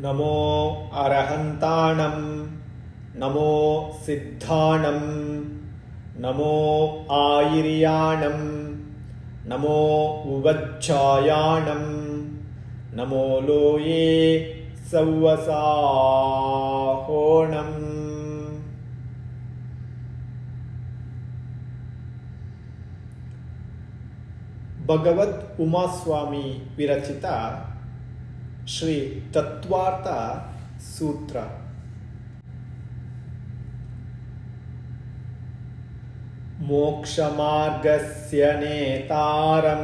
नमो अरहन्ताणं नमो सिद्धाणं नमो आयिर्याणं नमो उवच्छायाणं नमो लोये सौवसाहोणम् भगवत् उमास्वामी विरचिता ಶ್ರೀ ತತ್ವಾರ್ಥ ಸೂತ್ರ मोक्षमार्गस्य नेतारं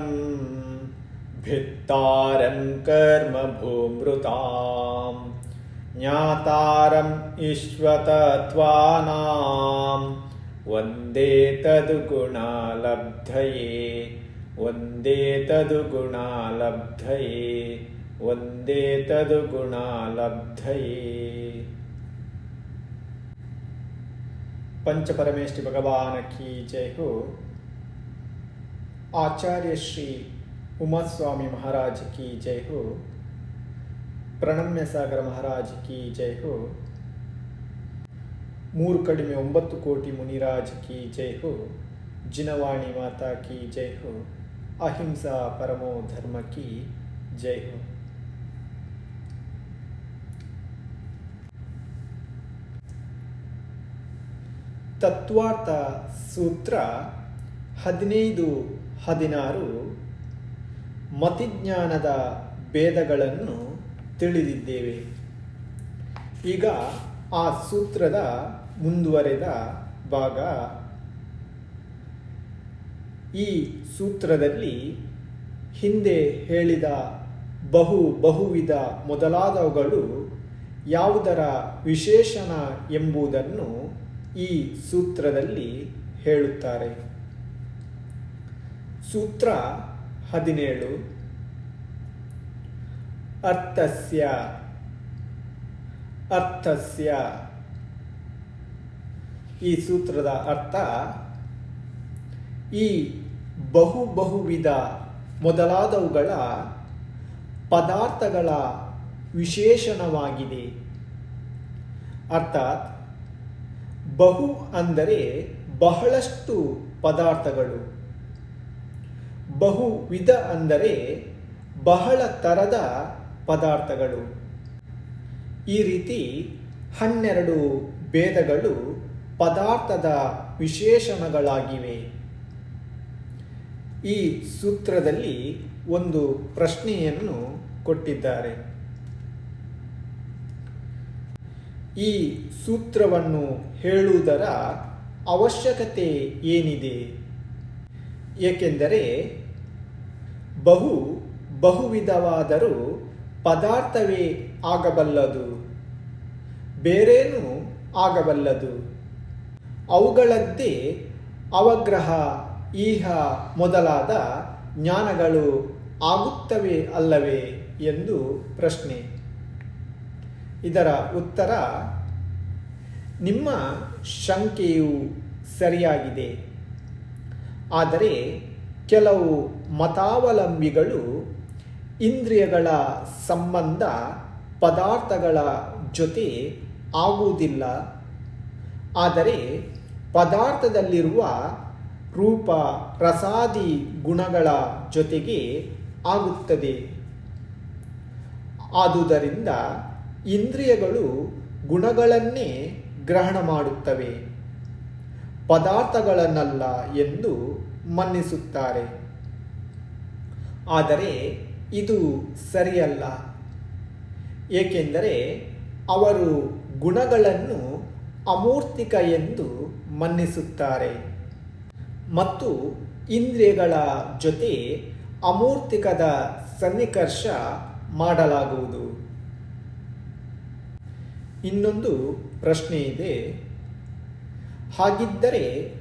भित्तारं कर्मभूमृतां ज्ञातारम् ईश्वतत्वानां वन्दे तद्गुणालब्धये वन्दे तद्गुणालब्धये वन्दे तद्गुणालब्धये पंचपरमेष्टि भगवान की जय हो आचार्य श्री उमा स्वामी महाराज की जय हो ಪ್ರಣಮ್ಯ ಸಾಗರ ಮಹಾರಾಜ್ ಕಿ ಜೈ ಹೋ ಮೂರು ಕಡಿಮೆ ಒಂಬತ್ತು ಕೋಟಿ ಮುನಿರಾಜ್ ಕಿ ಜೈ ಹೋ ಜಿನವಾಣಿ ಮಾತಾ ಕಿ ಜೈ ಹೋ ಅಹಿಂಸಾ ಪರಮೋ ಧರ್ಮ ಕಿ ಜೈ ಹೋ ತತ್ವಾರ್ಥ ಸೂತ್ರ ಹದಿನೈದು ಹದಿನಾರು ಮತಿಜ್ಞಾನದ ಭೇದಗಳನ್ನು ತಿಳಿದಿದ್ದೇವೆ. ಈಗ ಆ ಸೂತ್ರದ ಮುಂದುವರೆದ ಭಾಗ. ಈ ಸೂತ್ರದಲ್ಲಿ ಹಿಂದೆ ಹೇಳಿದ ಬಹು ಬಹುವಿಧ ಮೊದಲಾದವುಗಳು ಯಾವುದರ ವಿಶೇಷಣ ಎಂಬುದನ್ನು ಈ ಸೂತ್ರದಲ್ಲಿ ಹೇಳುತ್ತಾರೆ. ಸೂತ್ರ ಹದಿನೇಳು. ಅರ್ಥಸ್ಯ. ಅರ್ಥಸ್ಯ. ಈ ಸೂತ್ರದ ಅರ್ಥ ಈ ಬಹು ಬಹುವಿಧ ಮೊದಲಾದವುಗಳ ಪದಾರ್ಥಗಳ ವಿಶೇಷಣವಾಗಿದೆ. ಅರ್ಥಾತ್ ಬಹು ಅಂದರೆ ಬಹಳಷ್ಟು ಪದಾರ್ಥಗಳು. ಬಹುವಿಧ ಅಂದರೆ ಬಹಳ ಥರದ ಪದಾರ್ಥಗಳು. ಈ ರೀತಿ ಹನ್ನೆರಡು ಭೇದಗಳು ಪದಾರ್ಥದ ವಿಶೇಷಣಗಳಾಗಿವೆ. ಈ ಸೂತ್ರದಲ್ಲಿ ಒಂದು ಪ್ರಶ್ನೆಯನ್ನು ಕೊಟ್ಟಿದ್ದಾರೆ. ಈ ಸೂತ್ರವನ್ನು ಹೇಳುವುದರ ಅವಶ್ಯಕತೆ ಏನಿದೆ? ಏಕೆಂದರೆ ಬಹು ಬಹುವಿಧವಾದರೂ ಪದಾರ್ಥವೇ ಆಗಬಲ್ಲದು, ಬೇರೇನೂ ಆಗಬಲ್ಲದು. ಅವುಗಳದ್ದೇ ಅವಗ್ರಹ, ಈಹ ಮೊದಲಾದ ಜ್ಞಾನಗಳು ಆಗುತ್ತವೆ ಅಲ್ಲವೇ ಎಂದು ಪ್ರಶ್ನೆ. ಇದರ ಉತ್ತರ, ನಿಮ್ಮ ಶಂಕೆಯು ಸರಿಯಾಗಿದೆ. ಆದರೆ ಕೆಲವು ಮತಾವಲಂಬಿಗಳು ಇಂದ್ರಿಯಗಳ ಸಂಬಂಧ ಪದಾರ್ಥಗಳ ಜೊತೆ ಆಗುವುದಿಲ್ಲ. ಆದರೆ ಪದಾರ್ಥದಲ್ಲಿರುವ ರೂಪ ರಸಾದಿ ಗುಣಗಳ ಜೊತೆಗೆ ಆಗುತ್ತದೆ. ಆದುದರಿಂದ ಇಂದ್ರಿಯಗಳು ಗುಣಗಳನ್ನೇ ಗ್ರಹಣ ಮಾಡುತ್ತವೆ. ಪದಾರ್ಥಗಳನ್ನಲ್ಲ ಎಂದು ಮನ್ನಿಸುತ್ತಾರೆ. ಆದರೆ ಇದು ಸರಿಯಲ್ಲ. ಏಕೆಂದರೆ ಅವರು ಗುಣಗಳನ್ನು ಅಮೂರ್ತಿಕ ಎಂದು ಮನ್ನಿಸುತ್ತಾರೆ. ಮತ್ತು ಇಂದ್ರಿಯಗಳ ಜೊತೆ ಅಮೂರ್ತಿಕದ ಸನ್ನಿಕರ್ಷ ಮಾಡಲಾಗುವುದು. ಇನ್ನೊಂದು ಪ್ರಶ್ನೆ ಇದೆ. ಹಾಗಿದ್ದರೆ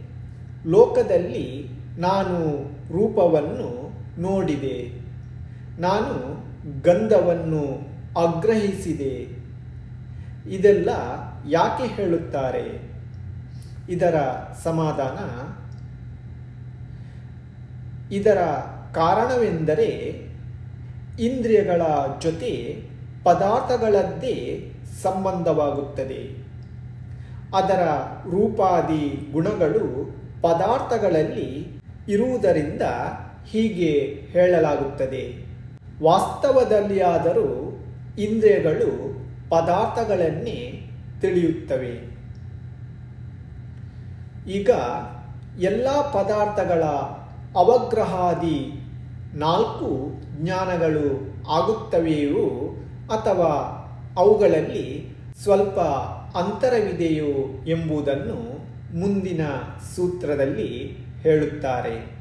ಲೋಕದಲ್ಲಿ ನಾನು ರೂಪವನ್ನು ನೋಡಿದೆ. ನಾನು ಗಂಧವನ್ನು ಆಗ್ರಹಿಸಿದೆ. ಇದೆಲ್ಲ ಯಾಕೆ ಹೇಳುತ್ತಾರೆ? ಇದರ ಸಮಾಧಾನ. ಇದರ ಕಾರಣವೆಂದರೆ ಇಂದ್ರಿಯಗಳ ಜೊತೆ ಪದಾರ್ಥಗಳದ್ದೇ ಸಂಬಂಧವಾಗುತ್ತದೆ. ಅದರ ರೂಪಾದಿ ಗುಣಗಳು ಪದಾರ್ಥಗಳಲ್ಲಿ ಇರುವುದರಿಂದ ಹೀಗೆ ಹೇಳಲಾಗುತ್ತದೆ. ವಾಸ್ತವದಲ್ಲಿ ಆದರೂ ಇಂದ್ರಿಯಗಳು ಪದಾರ್ಥಗಳನ್ನೇ ತಿಳಿಯುತ್ತವೆ. ಈಗ ಎಲ್ಲ ಪದಾರ್ಥಗಳ ಅವಗ್ರಹಾದಿ ನಾಲ್ಕು ಜ್ಞಾನಗಳು ಆಗುತ್ತವೆಯೋ ಅಥವಾ ಅವುಗಳಲ್ಲಿ ಸ್ವಲ್ಪ ಅಂತರವಿದೆಯೋ ಎಂಬುದನ್ನು ಮುಂದಿನ ಸೂತ್ರದಲ್ಲಿ ಹೇಳುತ್ತಾರೆ.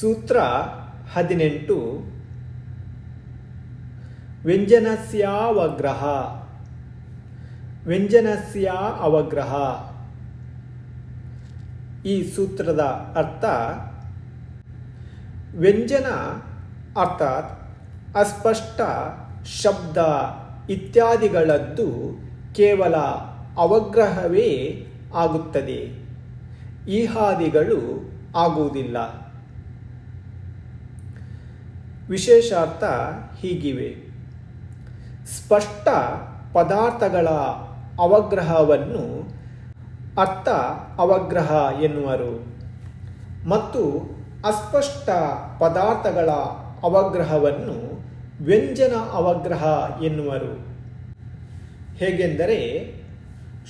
ಸೂತ್ರ ಹದಿನೆಂಟು. ವ್ಯಂಜನಸ್ಯಾವಗ್ರಹ ವ್ಯಂಜನಸ್ಯ ಅವಗ್ರಹ. ಈ ಸೂತ್ರದ ಅರ್ಥ ವ್ಯಂಜನ ಅರ್ಥಾತ್ ಅಸ್ಪಷ್ಟ ಶಬ್ದ ಇತ್ಯಾದಿಗಳದ್ದು ಕೇವಲ ಅವಗ್ರಹವೇ ಆಗುತ್ತದೆ. ಈಹಾದಿಗಳು ಆಗುವುದಿಲ್ಲ. ವಿಶೇಷಾರ್ಥ ಹೀಗಿವೆ. ಸ್ಪಷ್ಟ ಪದಾರ್ಥಗಳ ಅವಗ್ರಹವನ್ನು ಅರ್ಥ ಅವಗ್ರಹ ಎನ್ನುವರು ಮತ್ತು ಅಸ್ಪಷ್ಟ ಪದಾರ್ಥಗಳ ಅವಗ್ರಹವನ್ನು ವ್ಯಂಜನ ಅವಗ್ರಹ ಎನ್ನುವರು. ಹೇಗೆಂದರೆ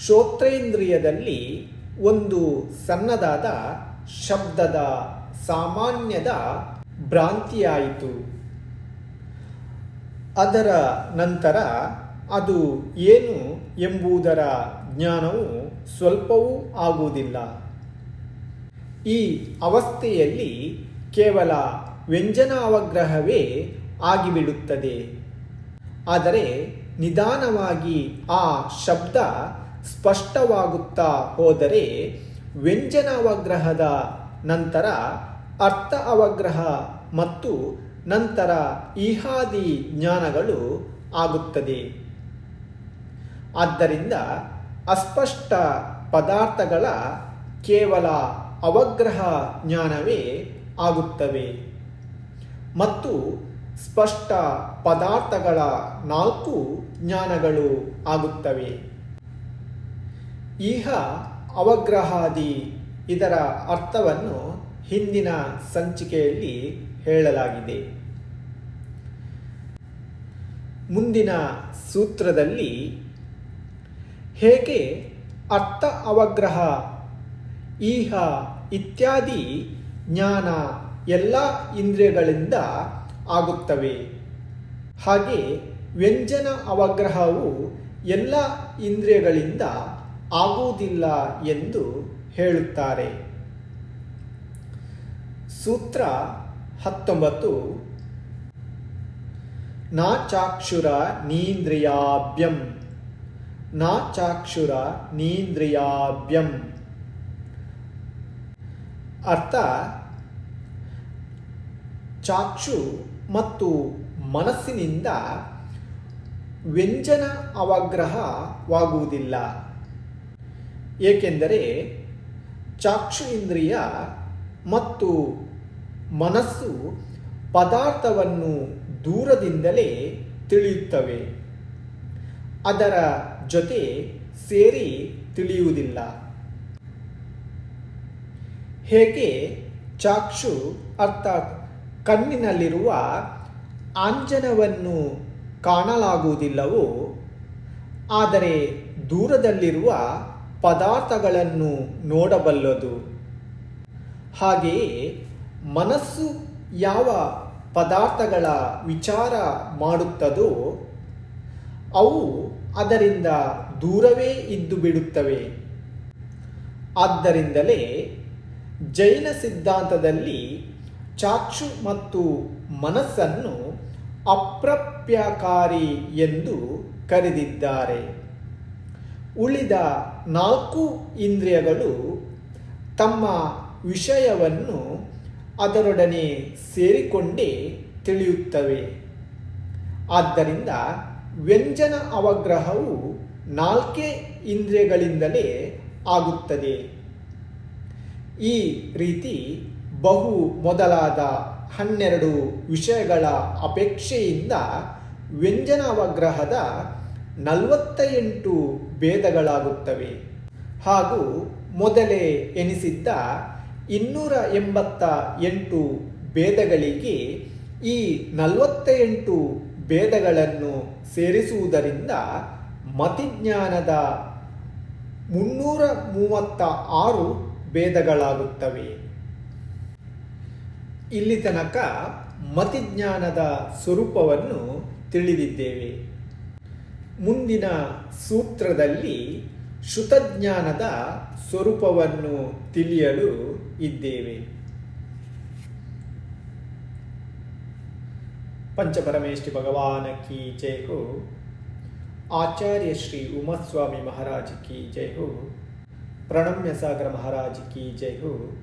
ಶ್ರೋತ್ರೇಂದ್ರಿಯದಲ್ಲಿ ಒಂದು ಸಣ್ಣದಾದ ಶಬ್ದದ ಸಾಮಾನ್ಯದ ಭ್ರಾಂತಿಯಾಯಿತು. ಅದರ ನಂತರ ಅದು ಏನು ಎಂಬುದರ ಜ್ಞಾನವು ಸ್ವಲ್ಪವೂ ಆಗುವುದಿಲ್ಲ. ಈ ಅವಸ್ಥೆಯಲ್ಲಿ ಕೇವಲ ವ್ಯಂಜನ ಅವಗ್ರಹವೇ ಆಗಿಬಿಡುತ್ತದೆ. ಆದರೆ ನಿಧಾನವಾಗಿ ಆ ಶಬ್ದ ಸ್ಪಷ್ಟವಾಗುತ್ತಾ ಹೋದರೆ ವ್ಯಂಜನ ಅವಗ್ರಹದ ನಂತರ ಅರ್ಥ ಅವಗ್ರಹ ಮತ್ತು ನಂತರ ಈಹಾದಿ ಜ್ಞಾನಗಳು ಆಗುತ್ತದೆ. ಆದ್ದರಿಂದ ಅಸ್ಪಷ್ಟ ಪದಾರ್ಥಗಳ ಕೇವಲ ಅವಗ್ರಹ ಜ್ಞಾನವೇ ಆಗುತ್ತವೆ. ಮತ್ತು ಸ್ಪಷ್ಟ ಪದಾರ್ಥಗಳ ನಾಲ್ಕು ಜ್ಞಾನಗಳು ಆಗುತ್ತವೆ. ಈಹ ಅವಗ್ರಹಾದಿ ಇದರ ಅರ್ಥವನ್ನು ಹಿಂದಿನ ಸಂಚಿಕೆಯಲ್ಲಿ ಹೇಳಲಾಗಿದೆ. ಮುಂದಿನ ಸೂತ್ರದಲ್ಲಿ ಹೇಗೆ ಅರ್ಥ ಅವಗ್ರಹ ಈಹ ಇತ್ಯಾದಿ ಜ್ಞಾನ ಎಲ್ಲ ಇಂದ್ರಿಯಗಳಿಂದ ಆಗುತ್ತವೆ. ಹಾಗೆ ವ್ಯಂಜನ ಅವಗ್ರಹವು ಎಲ್ಲ ಇಂದ್ರಿಯಗಳಿಂದ ಆಗುವುದಿಲ್ಲ ಎಂದು ಹೇಳುತ್ತಾರೆ. ಸೂತ್ರ ಹತ್ತೊಂಬತ್ತು. ನಾಚಾಕ್ಷುರ ನೀಂದ್ರಿಯಾಭ್ಯಂ. ನಾಚಾಕ್ಷುರ ನೀಂದ್ರಿಯಾಭ್ಯಂ. ಅರ್ಥ? ಚಾಕ್ಷು ಮತ್ತು ಮನಸ್ಸಿನಿಂದ ವ್ಯಂಜನ ಅವಗ್ರಹವಾಗುವುದಿಲ್ಲ. ಏಕೆಂದರೆ ಚಾಕ್ಷು ಇಂದ್ರಿಯ ಮತ್ತು ಮನಸ್ಸು ಪದಾರ್ಥವನ್ನು ದೂರದಿಂದಲೇ ತಿಳಿಯುತ್ತವೆ. ಅದರ ಜೊತೆ ಸೇರಿ ತಿಳಿಯುವುದಿಲ್ಲ. ಹೇಗೆ? ಚಾಕ್ಷು ಅರ್ಥಾತ್ ಕಣ್ಣಿನಲ್ಲಿರುವ ಆಂಜನವನ್ನು ಕಾಣಲಾಗುವುದಿಲ್ಲವೋ, ಆದರೆ ದೂರದಲ್ಲಿರುವ ಪದಾರ್ಥಗಳನ್ನು ನೋಡಬಲ್ಲದು. ಹಾಗೆಯೇ ಮನಸ್ಸು ಯಾವ ಪದಾರ್ಥಗಳ ವಿಚಾರ ಮಾಡುತ್ತದೋ, ಅವು ಅದರಿಂದ ದೂರವೇ ಇದ್ದು ಬಿಡುತ್ತವೆ. ಆದ್ದರಿಂದಲೇ ಜೈನ ಸಿದ್ಧಾಂತದಲ್ಲಿ ಚಾಕ್ಷು ಮತ್ತು ಮನಸ್ಸನ್ನು ಅಪ್ರಪ್ಯಕಾರಿ ಎಂದು ಕರೆದಿದ್ದಾರೆ. ಉಳಿದ ನಾಲ್ಕು ಇಂದ್ರಿಯಗಳು ತಮ್ಮ ವಿಷಯವನ್ನು ಅದರೊಡನೆ ಸೇರಿಕೊಂಡೇ ತಿಳಿಯುತ್ತವೆ. ಆದ್ದರಿಂದ ವ್ಯಂಜನ ಅವಗ್ರಹವು ನಾಲ್ಕೇ ಇಂದ್ರಿಯಗಳಿಂದಲೇ ಆಗುತ್ತದೆ. ಈ ರೀತಿ ಬಹು ಮೊದಲಾದ ಹನ್ನೆರಡು ವಿಷಯಗಳ ಅಪೇಕ್ಷೆಯಿಂದ ವ್ಯಂಜನಾವಗ್ರಹದ ನಲವತ್ತ ಎಂಟು ಭೇದಗಳಾಗುತ್ತವೆ. ಹಾಗೂ ಮೊದಲೇ ಎನಿಸಿದ್ದ ಇನ್ನೂರ ಎಂಬತ್ತ ಎಂಟು ಭೇದಗಳಿಗೆ ಈ ನಲವತ್ತ ಎಂಟು ಭೇದಗಳನ್ನು ಸೇರಿಸುವುದರಿಂದ ಮತಿಜ್ಞಾನದ ಮುನ್ನೂರ ಮೂವತ್ತ ಆರು ಭೇದಗಳಾಗುತ್ತವೆ. ಇಲ್ಲಿ ತನಕ ಮತಿಜ್ಞಾನದ ಸ್ವರೂಪವನ್ನು ತಿಳಿದಿದ್ದೇವೆ. ಮುಂದಿನ ಸೂತ್ರದಲ್ಲಿ ಶ್ರುತಜ್ಞಾನದ ಸ್ವರೂಪವನ್ನು ತಿಳಿಯಲು ಇದ್ದೇವೆ. ಪಂಚಪರಮೇಶ್ವರಿ ಭಗವಾನ ಕಿ ಜಯ ಹೋ. ಆಚಾರ್ಯ ಶ್ರೀ ಉಮಸ್ವಾಮಿ ಮಹಾರಾಜ್ ಕಿ ಜಯ ಹೋ. ಪ್ರಣಮ್ಯ ಸಾಗರ ಮಹಾರಾಜ್ ಕಿ ಜಯ ಹೋ.